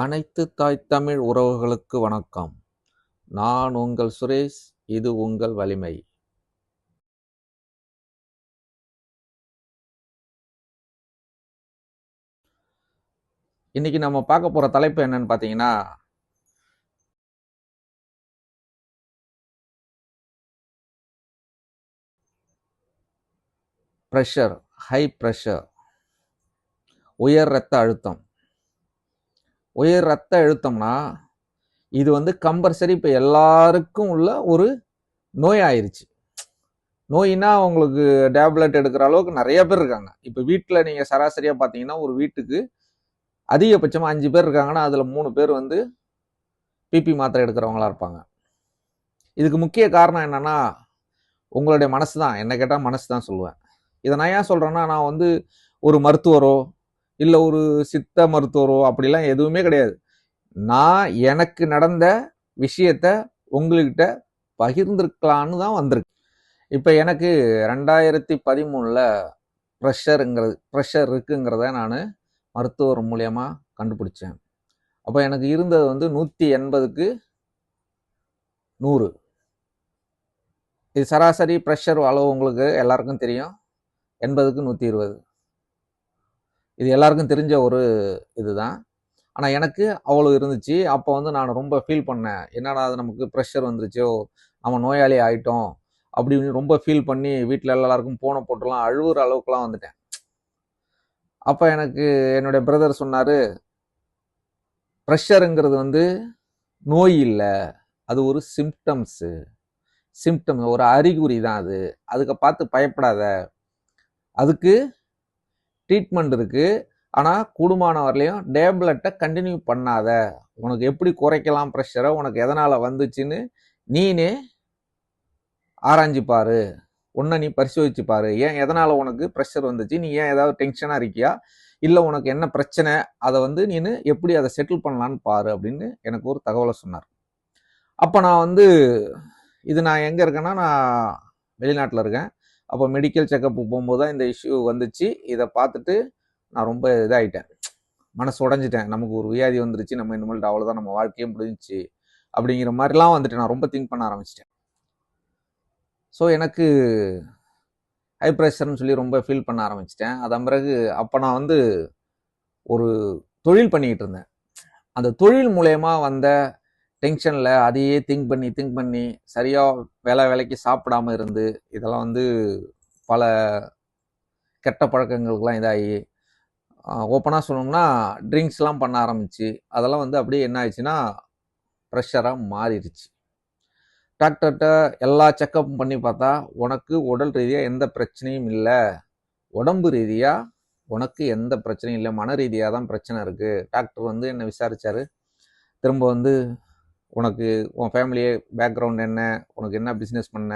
அனைத்து தாய் தமிழ் உறவுகளுக்கு வணக்கம். நான் உங்கள் சுரேஷ் இது உங்கள் வலிமை. இன்னைக்கு நம்ம பார்க்க போற தலைப்பு என்னன்னு பார்த்தீங்கன்னா ப்ரெஷர் ஹை ப்ரெஷர் உயர் ரத்த அழுத்தம். உயர் ரத்த அழுத்தம்னா இது வந்து கம்பல்சரி இப்போ எல்லாருக்கும் உள்ள ஒரு நோய் ஆயிடுச்சு நோயினா அவங்களுக்கு டேப்லெட் எடுக்கிற அளவுக்கு நிறைய பேர் இருக்காங்க. இப்போ வீட்டில் நீங்கள் சராசரியாக பார்த்தீங்கன்னா ஒரு வீட்டுக்கு அதிகபட்சமாக அஞ்சு பேர் இருக்காங்கன்னா அதில் மூணு பேர் வந்து பிபி மாத்திரை எடுக்கிறவங்களா இருப்பாங்க. இதுக்கு முக்கிய காரணம் என்னன்னா உங்களுடைய மனசு தான். என்ன கேட்டால் மனசு தான் சொல்லுவேன். இதை நான் ஏன் சொல்கிறேன்னா நான் வந்து ஒரு மருத்துவரோ இல்லை ஒரு சித்த மருத்துவரோ அப்படிலாம் எதுவுமே கிடையாது. நான் எனக்கு நடந்த விஷயத்த உங்கள்கிட்ட பகிர்ந்திருக்கலான்னு தான் வந்திருக்கு இப்போ எனக்கு ரெண்டாயிரத்தி பதிமூணில் ப்ரெஷருங்கிறது ப்ரெஷர் இருக்குங்கிறத நான் மருத்துவர் மூலியமாக கண்டுபிடிச்சேன். அப்போ எனக்கு இருந்தது வந்து நூற்றி எண்பதுக்கு நூறு. இது சராசரி ப்ரெஷர் அளவு உங்களுக்கு எல்லாருக்கும் தெரியும். எண்பதுக்கு நூற்றி இருபது. இது எல்லாருக்கும் தெரிஞ்ச ஒரு இதுதான். ஆனால் எனக்கு அவ்வளோ இருந்துச்சு. அப்போ வந்து நான் ரொம்ப ஃபீல் பண்ணேன். என்னடா அது நமக்கு ப்ரெஷர் வந்துருச்சோ? நம்ம நோயாளி ஆகிட்டோம் அப்படின்னு ரொம்ப ஃபீல் பண்ணி வீட்டில் எல்லாருக்கும் போன போட்டுலாம் அழுவுற அளவுக்குலாம் வந்துட்டேன். அப்போ எனக்கு என்னுடைய பிரதர் சொன்னார் ப்ரெஷருங்கிறது வந்து நோய் இல்லை. அது ஒரு சிம்டம்ஸு சிம்டம் ஒரு அறிகுறி தான் அது. அதுக்கு பார்த்து பயப்படாத. அதுக்கு ட்ரீட்மெண்ட் இருக்குது ஆனால் கூடுமான வரலையும் டேப்லெட்டை கண்டினியூ பண்ணாத. உனக்கு எப்படி குறைக்கலாம் ப்ரெஷரை உனக்கு எதனால் வந்துச்சுன்னு நீனே ஆராய்ஞ்சு உன்னை நீ பரிசோதிச்சு பாரு. ஏன் எதனால் உனக்கு ப்ரெஷர் வந்துச்சு? நீ ஏன் ஏதாவது டென்ஷனாக இருக்கியா? இல்லை உனக்கு என்ன பிரச்சனை? அதை வந்து நீனு எப்படி அதை செட்டில் பண்ணலான்னு பாரு அப்படின்னு எனக்கு ஒரு தகவலை சொன்னார். அப்போ நான் வந்து இது நான் எங்கே இருக்கேன்னா நான் வெளிநாட்டில் இருக்கேன். அப்போ மெடிக்கல் செக்கப் போகும்போது தான் இந்த இஷ்யூ வந்துச்சு. இதை பார்த்துட்டு நான் ரொம்ப இதாகிட்டேன் மனசு உடஞ்சிட்டேன். நமக்கு ஒரு வியாதி வந்துருச்சு. நம்ம இனிமேல்ட்டு அவ்வளோதான் நம்ம வாழ்க்கையே முடிஞ்சிச்சு அப்படிங்கிற மாதிரிலாம் வந்துட்டு நான் ரொம்ப திங்க் பண்ண ஆரம்பிச்சிட்டேன். ஸோ எனக்கு ஹை ப்ரெஷர்னு சொல்லி ரொம்ப ஃபீல் பண்ண ஆரம்பிச்சிட்டேன். அதன் பிறகு அப்போ நான் வந்து ஒரு தொழில் பண்ணிக்கிட்டு இருந்தேன். அந்த தொழில் மூலயமா வந்த டென்ஷனில் அதையே திங்க் பண்ணி திங்க் பண்ணி சரியாக வேலை வேலைக்கு சாப்பிடாம இருந்து இதெல்லாம் வந்து பல கெட்ட பழக்கங்களுக்கெல்லாம் இதாகி ஓப்பனாக சொல்லணும்னா ட்ரிங்க்ஸ்லாம் பண்ண ஆரம்பிச்சு அதெல்லாம் வந்து அப்படியே என்ன ஆயிடுச்சுன்னா ப்ரெஷராக மாறிடுச்சு. டாக்டர்கிட்ட எல்லா செக்கப்பும் பண்ணி பார்த்தா உனக்கு உடல் ரீதியாக எந்த பிரச்சனையும் இல்லை உடம்பு ரீதியாக உனக்கு எந்த பிரச்சனையும் இல்லை மன ரீதியாக தான் பிரச்சனை இருக்குது டாக்டர் வந்து என்னை விசாரித்தார் திரும்ப வந்து உனக்கு உன் ஃபேமிலியே பேக்ரவுண்ட் என்ன? உனக்கு என்ன பிஸ்னஸ் பண்ண?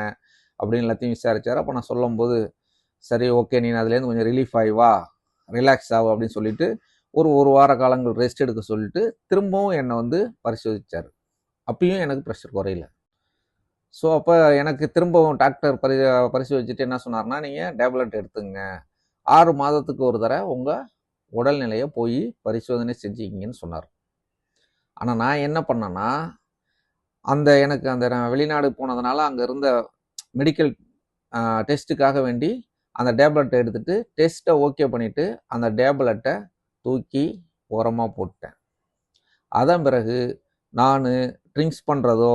அப்படின்னு எல்லாத்தையும் விசாரித்தார் அப்போ நான் சொல்லும்போது சரி ஓகே நீ அதுலேருந்து கொஞ்சம் ரிலீஃப் ஆகி வா ரிலாக்ஸ் ஆகும் அப்படின்னு சொல்லிட்டு ஒரு ஒரு வார காலங்கள் ரெஸ்ட் எடுக்க சொல்லிட்டு திரும்பவும் என்னை வந்து பரிசோதித்தார் அப்பயும் எனக்கு ப்ரெஷர் குறையில. ஸோ அப்போ எனக்கு திரும்பவும் டாக்டர் பரி பரிசோதிச்சுட்டு என்ன சொன்னார்னா நீங்கள் டேப்லெட் எடுத்துங்க. ஆறு மாதத்துக்கு ஒரு தடவை உங்கள் உடல்நிலையை போய் பரிசோதனை செஞ்சுக்கிங்கன்னு சொன்னார். ஆனால் நான் என்ன பண்ணேன்னா அந்த எனக்கு அந்த நான் வெளிநாடு போனதுனால அங்கே இருந்த மெடிக்கல் டெஸ்ட்டுக்காக வேண்டி அந்த டேப்லெட்டை எடுத்துகிட்டு டெஸ்ட்டை ஓகே பண்ணிவிட்டு அந்த டேப்லெட்டை தூக்கி உரமாக போட்டேன். அதன் பிறகு நான் ட்ரிங்க்ஸ் பண்ணுறதோ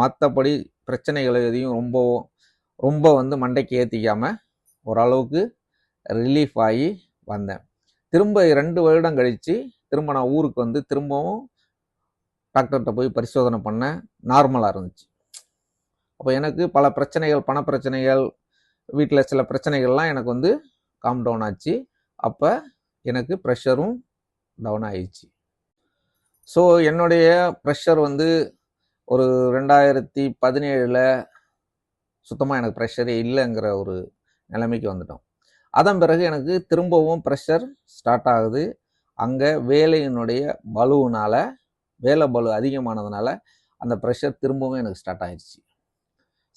மற்றபடி பிரச்சனைகள் எதையும் ரொம்ப ரொம்ப வந்து மண்டைக்கு ஏற்றிக்காம ஓரளவுக்கு ரிலீஃப் ஆகி வந்தேன். திரும்ப ரெண்டு வருடம் கழித்து திரும்ப நான் ஊருக்கு வந்து திரும்பவும் டாக்டர்கிட்ட போய் பரிசோதனை பண்ணேன் நார்மலாக இருந்துச்சு. அப்போ எனக்கு பல பிரச்சனைகள் பண பிரச்சனைகள் வீட்டில் சில பிரச்சனைகள்லாம் எனக்கு வந்து காம் டவுன் ஆச்சு. அப்போ எனக்கு ப்ரெஷரும் டவுன் ஆயிடுச்சு. ஸோ என்னுடைய ப்ரெஷர் வந்து ஒரு ரெண்டாயிரத்தி பதினேழில் சுத்தமாக எனக்கு ப்ரெஷரே இல்லைங்கிற ஒரு நிலைமைக்கு வந்துட்டோம். அதன் பிறகு எனக்கு திரும்பவும் ப்ரெஷர் ஸ்டார்ட் ஆகுது. அங்கே வேலையினுடைய பலுவினால் வேலை பலு அதிகமானதுனால அந்த ப்ரெஷர் திரும்பவும் எனக்கு ஸ்டார்ட் ஆயிடுச்சு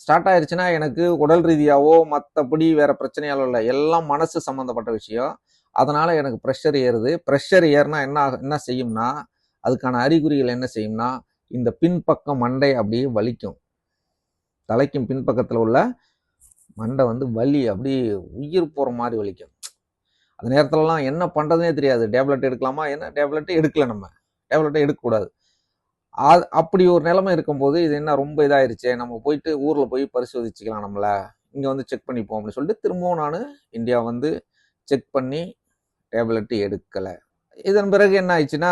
ஸ்டார்ட் ஆயிடுச்சுன்னா எனக்கு உடல் ரீதியாவோ மற்றபடி வேறு பிரச்சனையாலோ இல்லை எல்லாம் மனசு சம்மந்தப்பட்ட விஷயம். அதனால் எனக்கு ப்ரெஷர் ஏறுது. ப்ரெஷர் ஏறினா என்ன என்ன செய்யும்னா அதுக்கான அறிகுறிகள் என்ன செய்யும்னா இந்த பின்பக்கம் மண்டை அப்படியே வலிக்கும். தலைக்கும் பின்பக்கத்தில் உள்ள மண்டை வந்து வலி அப்படியே உயிர் போகிற மாதிரி வலிக்கும். அந்த நேரத்துலலாம் என்ன பண்ணுறதுனே தெரியாது. டேப்லெட் எடுக்கலாமா? என்ன? டேப்லெட்டு எடுக்கல நம்ம. டேப்லெட்டே எடுக்கக்கூடாது. அது அப்படி ஒரு நிலைமை இருக்கும்போது இது என்ன ரொம்ப இதாயிருச்சே நம்ம போயிட்டு ஊரில் போய் பரிசோதிச்சுக்கலாம் நம்மளை. இங்கே வந்து செக் பண்ணிப்போம் அப்படின்னு சொல்லிட்டு திரும்பவும் நான் இந்தியா வந்து செக் பண்ணி டேப்லெட்டு எடுக்கலை. இதன் பிறகு என்ன ஆயிடுச்சுன்னா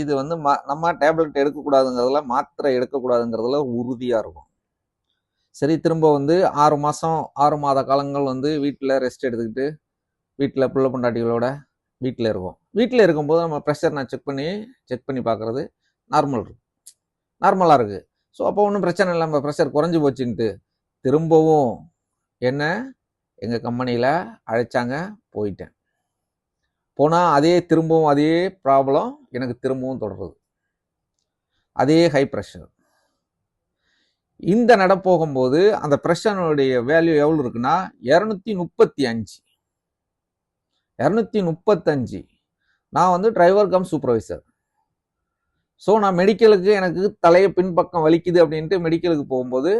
இது வந்து ம நம்ம டேப்லெட் எடுக்கக்கூடாதுங்கிறதுல மாத்திரை எடுக்கக்கூடாதுங்கிறதுல உறுதியாக இருக்கும். சரி திரும்ப வந்து ஆறு மாதம் ஆறு மாத காலங்கள் வந்து வீட்டில் ரெஸ்ட் எடுத்துக்கிட்டு வீட்டில் பிள்ளை பொண்டாட்டிகளோட வீட்டில் இருக்கும். வீட்டில் இருக்கும்போது நம்ம ப்ரெஷர் நான் செக் பண்ணி செக் பண்ணி பார்க்குறது நார்மல் இருக்கும். நார்மலாக இருக்குது ஸோ அப்போ ஒன்றும் பிரச்சனை இல்லை. நம்ம ப்ரெஷர் குறைஞ்சி போச்சுன்ட்டு திரும்பவும் என்ன? எங்கள் கம்பெனியில் அழைச்சாங்க போயிட்டேன். போனால் அதே திரும்பவும் அதே ப்ராப்ளம் எனக்கு திரும்பவும் தொடருது. அதே ஹை ப்ரெஷர் இந்த நட போகும்போது அந்த ப்ரெஷனுடைய வேல்யூ எவ்வளோ இருக்குன்னா இரநூத்தி முப்பத்தி அஞ்சு. இரநூத்தி முப்பத்தஞ்சு. நான் வந்து டிரைவர் கம் சூப்பர்வைசர் ஸோ நான் மெடிக்கலுக்கு எனக்கு தலையை பின்பக்கம் வலிக்குது அப்படின்ட்டு மெடிக்கலுக்கு போகும்போது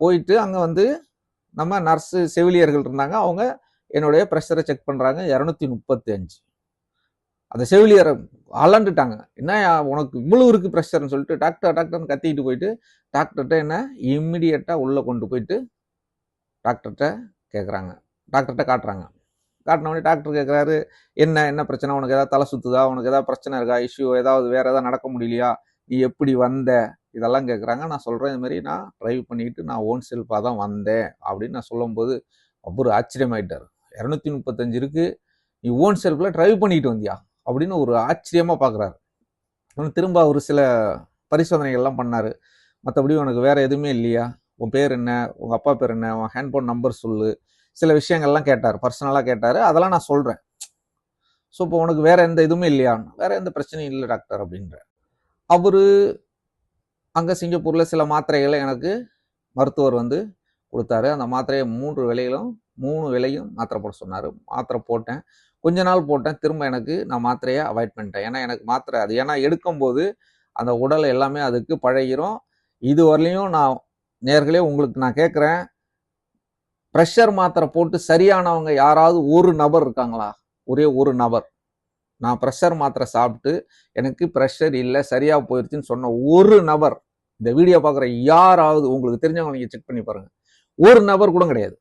போயிட்டு அங்கே வந்து நம்ம நர்ஸு செவிலியர்கள் இருந்தாங்க. அவங்க என்னுடைய ப்ரெஷரை செக் பண்ணுறாங்க இரநூத்தி முப்பத்தி அஞ்சு அந்த செவிலியரை அலண்டுட்டாங்க. என்ன உனக்கு இவ்வளவு இருக்குது ப்ரெஷர்னு சொல்லிட்டு டாக்டர் டாக்டர்னு கத்திக்கிட்டு போயிட்டு டாக்டர்கிட்ட என்ன இம்மிடியட்டாக உள்ளே கொண்டு போயிட்டு டாக்டர்கிட்ட கேட்குறாங்க டாக்டர்கிட்ட காட்டுறாங்க. காட்டின உடனே டாக்டர் கேட்குறாரு என்ன என்ன பிரச்சனை? உனக்கு ஏதாவது தலை சுத்துதா? உனக்கு ஏதாவது பிரச்சனை இருக்கா? இஷ்யூ ஏதாவது வேறு ஏதாவது நடக்க முடியலையா? நீ எப்படி வந்த? இதெல்லாம் கேட்குறாங்க நான் சொல்கிறேன் இதுமாரி நான் ட்ரைவ் பண்ணிட்டு நான் ஓன் செல்ஃபாக தான் வந்தேன். அப்படின்னு நான் சொல்லும்போது அவ்வளோ ஆச்சரியமாயிட்டார். இரநூத்தி முப்பத்தஞ்சு இருக்குது நீ ஓன் செல்ஃபில் ட்ரைவ் பண்ணிட்டு வந்தியா? அப்படின்னு ஒரு ஆச்சரியமாக பார்க்குறாரு திரும்ப அவர் சில பரிசோதனைகள்லாம் பண்ணார். மற்றபடி உனக்கு வேறு எதுவுமே இல்லையா? உன் பேர் என்ன? உங்கள் அப்பா பேர் என்ன? உன் ஹேண்ட்போன் நம்பர் சொல்லு. சில விஷயங்கள்லாம் கேட்டார் பர்சனலாக கேட்டார். அதெல்லாம் நான் சொல்கிறேன் ஸோ இப்போ உனக்கு வேறு எந்த இதுவுமே இல்லையான்னு. வேறு எந்த பிரச்சனையும் இல்லை டாக்டர் அப்படின்ற. அவர் அங்கே சிங்கப்பூரில் சில மாத்திரைகளை எனக்கு மருத்துவர் வந்து கொடுத்தாரு. அந்த மாத்திரையை மூன்று விலைகளும் மூணு விலையும் மாத்திரை போட சொன்னார். மாத்திரை போட்டேன். கொஞ்ச நாள் போட்டேன். திரும்ப எனக்கு நான் மாத்திரையை அவாய்ட் பண்ணிட்டேன். ஏன்னா எனக்கு மாத்திரை அது ஏன்னா எடுக்கும்போது அந்த உடல் எல்லாமே அதுக்கு பழகிரும். இது வரலையும் நான் நேர்களே உங்களுக்கு நான் கேட்குறேன். ப்ரெஷர் மாத்திரை போட்டு சரியானவங்க யாராவது ஒரு நபர் இருக்காங்களா? ஒரே ஒரு நபர். நான் ப்ரெஷர் மாத்திரை சாப்பிட்டு எனக்கு ப்ரெஷர் இல்லை சரியாக போயிடுச்சுன்னு சொன்ன ஒரு நபர் இந்த வீடியோ பார்க்குற யாராவது உங்களுக்கு தெரிஞ்சவங்க நீங்கள் செக் பண்ணி பாருங்கள் ஒரு நபர் கூட கிடையாது.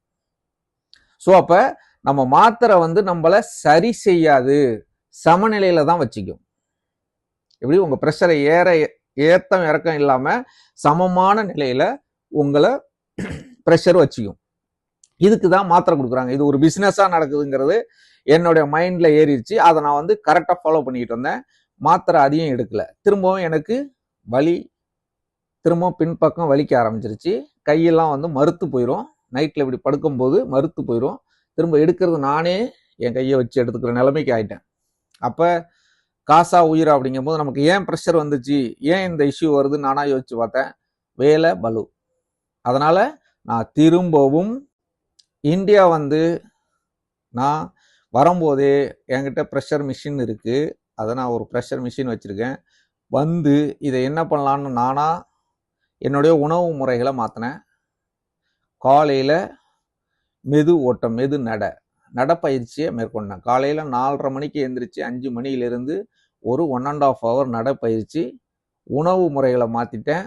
ஸோ அப்போ நம்ம மாத்திரை வந்து நம்மளை சரி செய்யாது. சமநிலையில் தான் வச்சுக்கும். எப்படி? உங்கள் ப்ரெஷரை ஏற ஏத்தம் இறக்கம் இல்லாமல் சமமான நிலையில் உங்களை ப்ரெஷர் வச்சுக்கும். இதுக்கு தான் மாத்திரை கொடுக்குறாங்க. இது ஒரு பிஸ்னஸாக நடக்குதுங்கிறது என்னுடைய மைண்டில் ஏறிடுச்சு. அதை நான் வந்து கரெக்டாக ஃபாலோ பண்ணிக்கிட்டு வந்தேன். மாத்திரை அதையும் எடுக்கலை. திரும்பவும் எனக்கு வலி திரும்பவும் பின்பக்கம் வலிக்க ஆரம்பிச்சிருச்சு. கையெல்லாம் வந்து மறுத்து போயிடும் நைட்டில் இப்படி படுக்கும்போது மறுத்து போயிடும் திரும்ப எடுக்கிறது நானே என் கையை வச்சு எடுத்துக்கிற நிலைமைக்கு ஆயிட்டேன். அப்போ காசா உயிரா அப்படிங்கும்போது நமக்கு ஏன் ப்ரெஷர் வந்துச்சு? ஏன் இந்த இஷ்யூ வருதுன்னு நானாக யோசிச்சு பார்த்தேன். வேலை பலு. அதனால் நான் திரும்பவும் இந்தியா வந்து நான் வரும்போதே என்கிட்ட ப்ரெஷர் மிஷின் இருக்குது அதை நான் ஒரு ப்ரெஷர் மிஷின் வச்சுருக்கேன். வந்து இதை என்ன பண்ணலான்னு நானாக என்னுடைய உணவு முறைகளை மாற்றினேன் காலையில் மெது ஓட்டம் மெது நட நடைப்பயிற்சியை மேற்கொண்டேன். காலையில் நாலரை மணிக்கு எழுந்திரிச்சு அஞ்சு மணியிலிருந்து ஒரு ஒன் அண்ட் ஆஃப் ஹவர் நடைப்பயிற்சி உணவு முறைகளை மாற்றிட்டேன்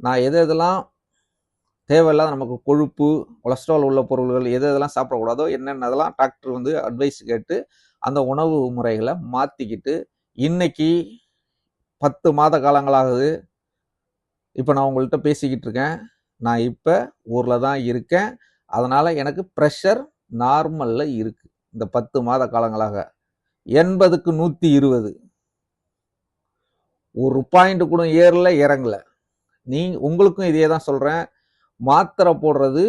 நான் எது எதெல்லாம் தேவையில்லாத நமக்கு கொழுப்பு கொலஸ்ட்ரால் உள்ள பொருள்கள் எது எதெல்லாம் சாப்பிடக்கூடாதோ என்னென்னதெல்லாம் டாக்டர் வந்து அட்வைஸ் கேட்டு அந்த உணவு முறைகளை மாற்றிக்கிட்டு இன்னைக்கு பத்து மாத காலங்களாகுது. இப்போ நான் உங்கள்கிட்ட பேசிக்கிட்டு இருக்கேன். நான் இப்போ ஊரில் தான் இருக்கேன். அதனால் எனக்கு ப்ரெஷர் நார்மலில் இருக்குது இந்த பத்து மாத காலங்களாக. எண்பதுக்கு நூற்றி இருபது. ஒரு பாயிண்ட் கூட ஏறல இறங்கல. நீ உங்களுக்கும் இதே தான் சொல்கிறேன் மாத்திரை போடுறது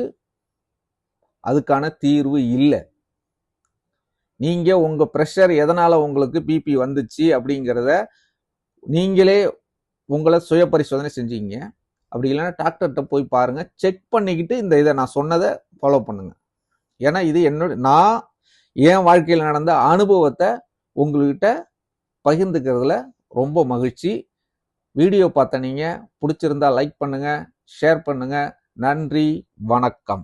அதுக்கான தீர்வு இல்லை. நீங்கள் உங்கள் ப்ரெஷர் எதனால் உங்களுக்கு பிபி வந்துச்சு அப்படிங்கிறத நீங்களே உங்களை சுய பரிசோதனை செஞ்சீங்க. அப்படி இல்லைன்னா டாக்டர்கிட்ட போய் பாருங்கள் செக் பண்ணிக்கிட்டு இந்த இதை நான் சொன்னதை ஃபாலோ பண்ணுங்கள் ஏன்னா இது என்னோட நான் என் வாழ்க்கையில் நடந்த அனுபவத்தை உங்கள்கிட்ட பகிர்ந்துக்கிறதுல ரொம்ப மகிழ்ச்சி. வீடியோ பார்த்த நீங்கள் பிடிச்சிருந்தா லைக் பண்ணுங்கள் ஷேர் பண்ணுங்கள் நன்றி வணக்கம்.